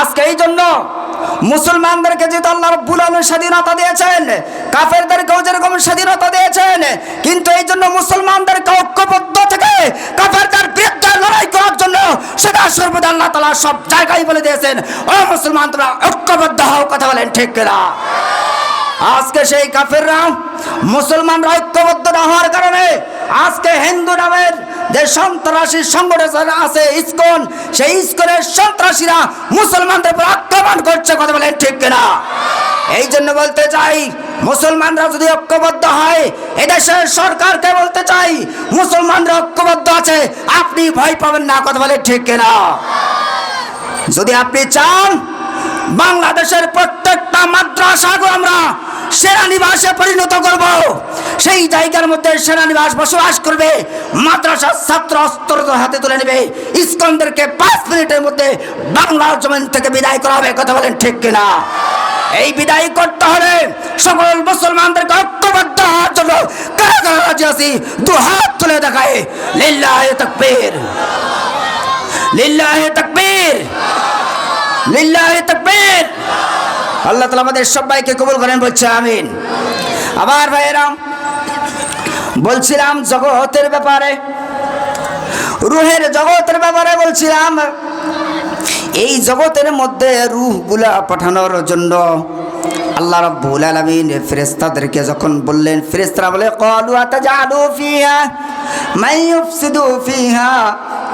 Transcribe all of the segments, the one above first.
আজকে এই জন্য মুসলমানদেরকে যেহেতু আল্লাহ রব্বুল আলমীর স্বাধীনতা দিয়েছেন, কাফেরদেরকেও যেরকম স্বাধীনতা দিয়েছেন, কিন্তু এই জন্য মুসলমানদেরকে ঐক্যবদ্ধ থেকে কাফেরদের বিরুদ্ধে লড়াই করার জন্য সেটা সর্বদা আল্লাহ তালা সব জায়গায় বলে দিয়েছেন। ও মুসলমান, তোমরা ঐক্যবদ্ধ হও, কথা বলেন ঠিক কিনা? আজকে সেই কাফেররা মুসলমানরা ঐক্যবদ্ধ না হওয়ার কারণে আজকে হিন্দু নামের যে সন্ত্রাসী সংগঠন আছে, ইসকন, সেই ইসকনের সন্ত্রাসীরা মুসলমানদের উপর আক্রমণ করছে, কথা বলেন ঠিক কিনা? এই জন্য বলতে চাই, মুসলমানরা যদি ঐক্যবদ্ধ হয়, এদেশের সরকারকে বলতে চাই, মুসলমানরা ঐক্যবদ্ধ আছে, আপনি ভয় পাবেন না, কথা বলেন ঠিক কিনা? যদি আপনি চান, বাংলাদেশের প্রত্যেকটা মাদ্রাসাকে আমরা সেনানিবাসে পরিণত করব। সেই জায়গার মধ্যে সেনানিবাস বসবাস করবে। মাদ্রাসার ছাত্র অস্ত্র হাতে তুলে নেবে। ইস্কনদেরকে পাঁচ মিনিটের মধ্যে বাংলার জমিন থেকে বিদায় করা হবে। কথা বলেন ঠিক কিনা? এই বিদায় করতে হলে সকল মুসলমানদেরকে ঐক্যবদ্ধ হওয়ার জন্য কারা রাজি আছি। দু হাত তুলে দেখায়। লিল্লাহে তাকবীর। লিল্লাহে তাকবীর। লিল্লাহে তাকবীর। আল্লাহ তাআলা আমাদের সবাইকে কবুল করেন, বলছে আমিন। আবার ভাইয়েরাম বলছিলাম জগতের ব্যাপারে, রুহের জগতের ব্যাপারে বলছিলাম, এই জগতের মধ্যে রুহগুলা পাঠানোর জন্য আল্লাহ রাব্বুল আলামিন ফেরেশতাদেরকে যখন বললেন, ফেরেশতারা বলে ক্বালু আতাজালু ফিহা, মান ইউফসিদু ফিহা?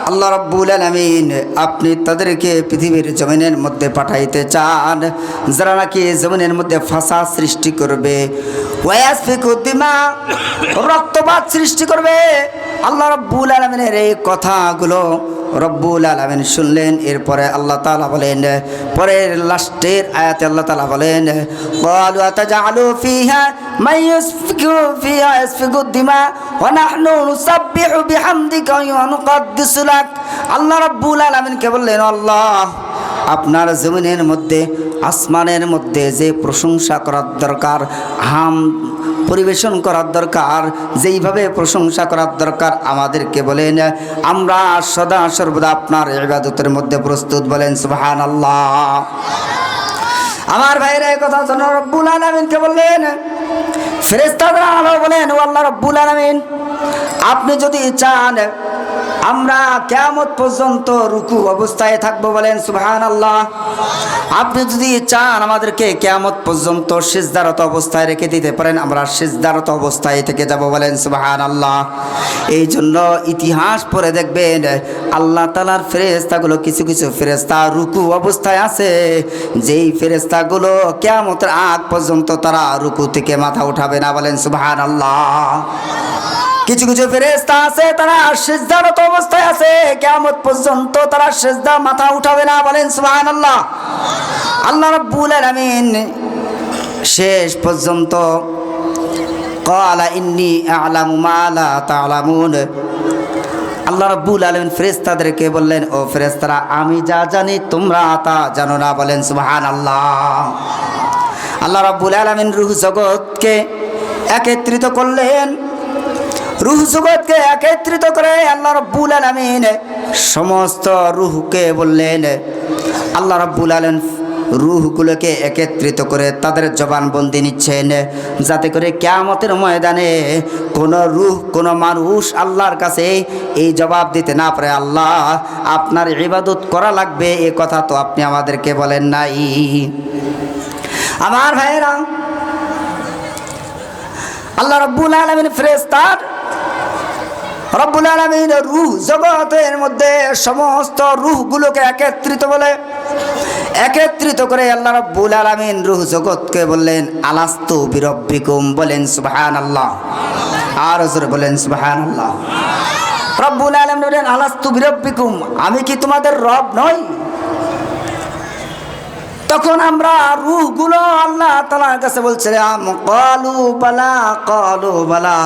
আল্লাহ রব্বুল আলমিন আপনি তাদেরকে পৃথিবীর জমিনের মধ্যে পাঠাইতে চান, যারা নাকি জমিনের মধ্যে ফাঁসা সৃষ্টি করবে রক্তপাত সৃষ্টি করবে। আল্লাহ রব্বুল আলমিনের এই কথাগুলো রব্বুল আলমিন শুনলেন, এরপরে আল্লাহ তালা বলেন, পরের লাস্টের আয়াতে আল্লাহ তালা বলেন আলু আল্লাহ রব্বুল আলমিনকে বললেন, আল্লাহ, আপনার জমিনের মধ্যে, আসমানের মধ্যে যে প্রশংসা করার দরকার, হাম পরিবেশন করার দরকার, যেইভাবে প্রশংসা করার দরকার আমাদেরকে বলেন। আমরা সদা সর্বদা আপনার ইবাদতের মধ্যে প্রস্তুত বলেন সুহান আল্লাহ আমার ভাইরা কথা জন্য রব্বুল আলমিনকে বললেন ফেরেস্তাদের আলো বলেন, ও আল্লাহ রব্বুল আলমিন, আপনি যদি চান আমরা কেমত পর্যন্ত রুকু অবস্থায় থাকব বলেন সুবহান আল্লাহ আপনি যদি চান আমাদেরকে কেমত পর্যন্ত সিজদারত অবস্থায় রেখে দিতে পারেন, আমরা সিজদারত অবস্থায় থেকে যাব বলেন সুবহান আল্লাহ এই জন্য ইতিহাস পড়ে দেখবেন, আল্লাহ তালার ফেরেস্তাগুলো কিছু কিছু ফেরেস্তা রুকু অবস্থায় আছে। যেই ফেরেস্তাগুলো কেমতের আগ পর্যন্ত তারা রুকু থেকে মাথা উঠাবে না বলেন সুবহান আল্লাহ কিছু কিছু ফেরেস্তা আছে, তারা সিজদারত অবস্থায় আছে। কেমত পর্যন্ত তারা সিজদা মাথা উঠাবে না বলেন সুবহান আল্লাহ আল্লাহ রাব্বুল আলামিন শেষ পর্যন্ত ক্বালা ইন্নী আ'লামু মা লা তা'লামুন। আল্লাহ রাব্বুল আলামিন ফেরেশতাদেরকে বললেন, ও ফেরেশতারা, আমি যা জানি তোমরা তা জানো না বলেন সুবহানাল্লাহ। আল্লাহ রাব্বুল আলামিন রূহ জগৎকে একত্রিত করলেন। রুহ জগৎকে একত্রিত করে আল্লাহ রব্বুল আলমিন সমস্ত রুহকে বললেন, আল্লাহ রব্বুল আলম রুহগুলোকে একত্রিত করে তাদের জবানবন্দি নিচ্ছেন, যাতে করে কেয়ামতের ময়দানে কোনো রুহ, কোনো মানুষ আল্লাহর কাছে এই জবাব দিতে না পারে। আল্লাহ, আপনার ইবাদত করা লাগবে, এ কথা তো আপনি আমাদেরকে বলেন নাই। আমার ভাইয়েরা, আল্লাহ রব্বুল আলমিন ফ্রেস্তার রব্বুল আলমিন রুহ জগতের মধ্যে সমস্ত রুহগুলোকে একত্রিত বলে, একত্রিত করে আল্লাহ রব্বুল আলমিন রুহ জগৎকে বললেন, আলাস্তু বিরব্বিকুম? বলেন সুবাহান আল্লাহ আর জোরে বলেন সুবাহান আল্লাহ রব্বুল আলম বলেন, আলাস্তু বিরব্বিকুম? আমি কি তোমাদের রব নই? তখন আমরা রুহগুলো আল্লাহ তালার কাছে বলছিলাম কলু বালা কলু বালা।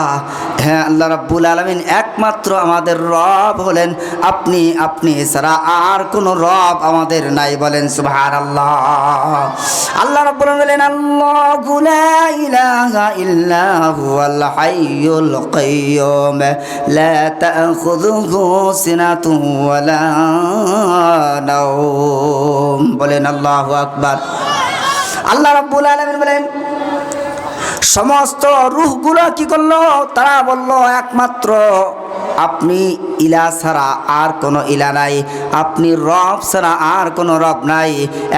হ্যাঁ আল্লাহ রাব্বুল আলমিন একমাত্র আমাদের রব হলেন। আপনি আপনি ছাড়া আর কোনো রব আমাদের নাই বলেন সুবহান আল্লাহ আল্লাহ রব্বুল বলেন বলেন, আল্লাহু আকবার। আল্লাহ রাব্বুল আলামিন বলেন, সমস্ত রুহগুলো কি করল? তারা বলল, একমাত্র আপনি ইলা ছাড়া আর কোনো ইলা নাই। আপনি রব ছাড়া আর কোনো রব নাই।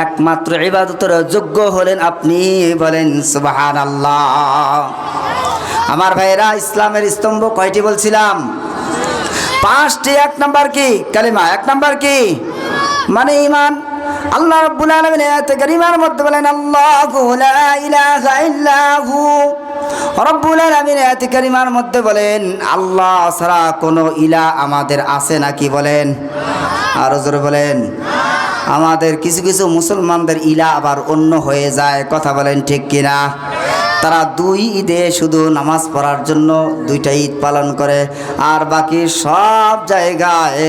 একমাত্র ইবাদতের যোগ্য হলেন আপনি বলেন সুবাহান আল্লাহ আমার ভাইয়েরা, ইসলামের স্তম্ভ কয়টি বলছিলাম? পাঁচটি, এক নাম্বার কি? কালিমা, এক নাম্বার কি? মানে ইমান আল্লাহ রাব্বুল আলামিন আয়াতে কারিমার মধ্যে বলেন, আল্লাহু লা ইলাহা ইল্লাহু রব্বুল আলামিন আয়াতে কারিমার মধ্যে বলেন, আল্লাহ ছাড়া কোনো ইলা আমাদের আছে নাকি? বলেন, আর জোরে বলেন, আমাদের কিছু কিছু মুসলমানদের ইলা আবার অন্য হয়ে যায়। কথা বলেন ঠিক কিনা? তারা দুই ঈদে শুধু নামাজ পড়ার জন্য দুইটা ঈদ পালন করে, আর বাকি সব জায়গায়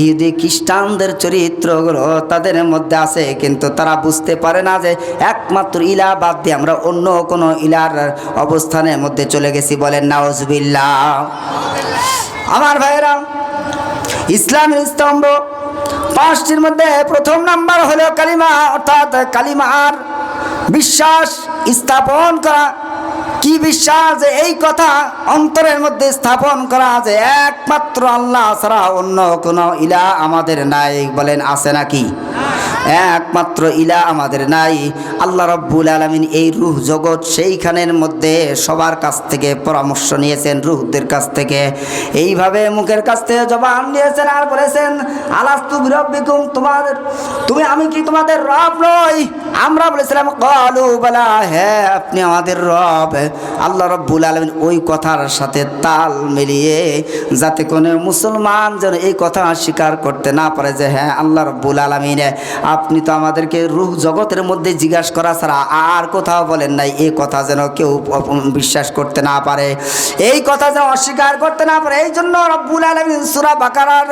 ইহুদি খ্রিস্টানদের চরিত্রগুলো তাদের মধ্যে আছে। কিন্তু তারা বুঝতে পারে না যে একমাত্র ইলা বাদ দিয়ে আমরা অন্য কোনো ইলার অবস্থানের মধ্যে চলে গেছি বলেন। নাওজবিল্লা আমার ভাইয়েরা, ইসলামের স্তম্ভ পাঁচটির মধ্যে প্রথম নাম্বার হলো কালিমা, অর্থাৎ কালিমার বিশ্বাস। স্থাপন করা। কি বিশ্বাস যে এই কথা অন্তরের মধ্যে স্থাপন করা যে একমাত্র আল্লাহ ছাড়া অন্য কোনো ইলা আমাদের নাই বলেন, আছে নাকি? একমাত্র ইলা আমাদের নাই। আল্লাহ রব্বুল আলমিন এই রুহ জগৎ সেইখানের মধ্যে সবার কাছ থেকে পরামর্শ নিয়েছেন, রুহদের কাছ থেকে। এইভাবে মুখের কাছ থেকে জবান নিয়েছেন আর বলেছেন, আলাস্তু বিরব্বিকুম, তোমাদের তুমি আমি কি তোমাদের রব নই? আমরা বলেছিলাম, কলু বলা হ্যাঁ আপনি আমাদের রব। আল্লাহ রব্বুল আলমিন ওই কথার সাথে তাল মিলিয়ে যাতে কোনো মুসলমান যেন এই কথা স্বীকার করতে না পারে যে হ্যাঁ আল্লাহ রব্বুল আলমিন, আপনি তো আমাদেরকে রুহ জগতের মধ্যে জিজ্ঞাসা করা ছাড়া আর কোথাও বলেন নাই, এই কথা যেন কেউ বিশ্বাস করতে না পারে। এই কথা যেন অস্বীকার করতে না পারে এই জন্য রব্বুল আলমিন সুরা বাকারার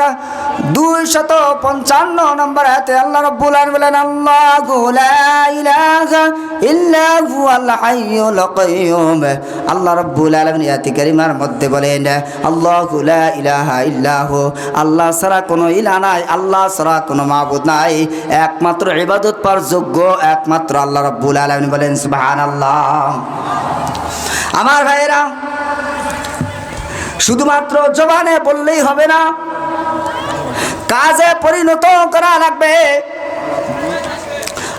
দুই শত পঞ্চান্ন নম্বর হাতে আল্লাহ রব্বুল আলমিন বলেন, আল্লাহ আল্লাহ রব্বুল আলমিন ইয়াতি মধ্যে বলেন, আল্লাহ ইলাহা ইল্লাহু আল্লাহ ছাড়া কোনো ইলা নাই, আল্লাহ ছাড়া কোনো মাবুদ নাই। একমাত্র ইবাদত পার যোগ্য একমাত্র আল্লাহ রব্বুল আলমিন বলেন, সুবহানাল্লাহ। আমার ভাইয়েরা, শুধুমাত্র জবানে বললেই হবে না, কাজে পরিণত করা লাগবে।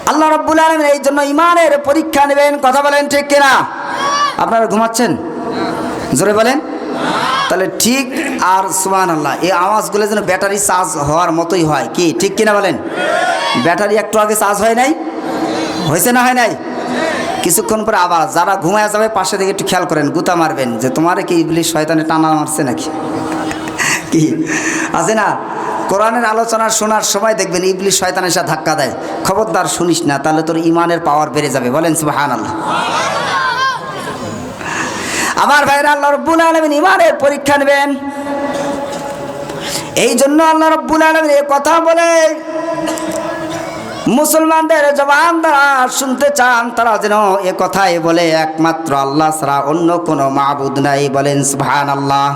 আল্লাহ রব্বুল আলমিন এই জন্য ইমানের পরীক্ষা নেবেন, কথা বলেন ঠিক কিনা? আপনারা ঘুমাচ্ছেন? জোরে বলেন। তাহলে ঠিক আর সুমান আল্লাহ এই আওয়াজগুলো যেন ব্যাটারি চার্জ হওয়ার মতোই হয়, কি ঠিক কিনা বলেন? ব্যাটারি একটু আগে চার্জ হয় নাই? হয়েছে না হয় নাই? কিছুক্ষণ পরে আবার যারা ঘুমায় যাবে, পাশে থেকে একটু খেয়াল করেন, গুতা মারবেন যে তোমার কি ইবলিশ শয়তানে টানা মারছে নাকি? কি? আছে না, কোরআনের আলোচনা শোনার সময় দেখবেন ইবলিশ শয়তানের সাথে ধাক্কা দেয়। খবরদার শুনিস না, তাহলে তোর ইমানের পাওয়ার বেড়ে যাবে। বলেন সুবাহান আল্লাহ আমার ভাইরা, আল্লাহ রব্বুল আলমিন ইমানের পরীক্ষা নেবেন। এই জন্য আল্লাহ রব্বুল আলমিন এ কথা বলে মুসলমানদের জবান দ্বারা শুনতে চান, তারা যেন এ কথাই বলে, একমাত্র আল্লাহ ছাড়া অন্য কোনো মাহবুদ নাই, বলেন সুহান আল্লাহ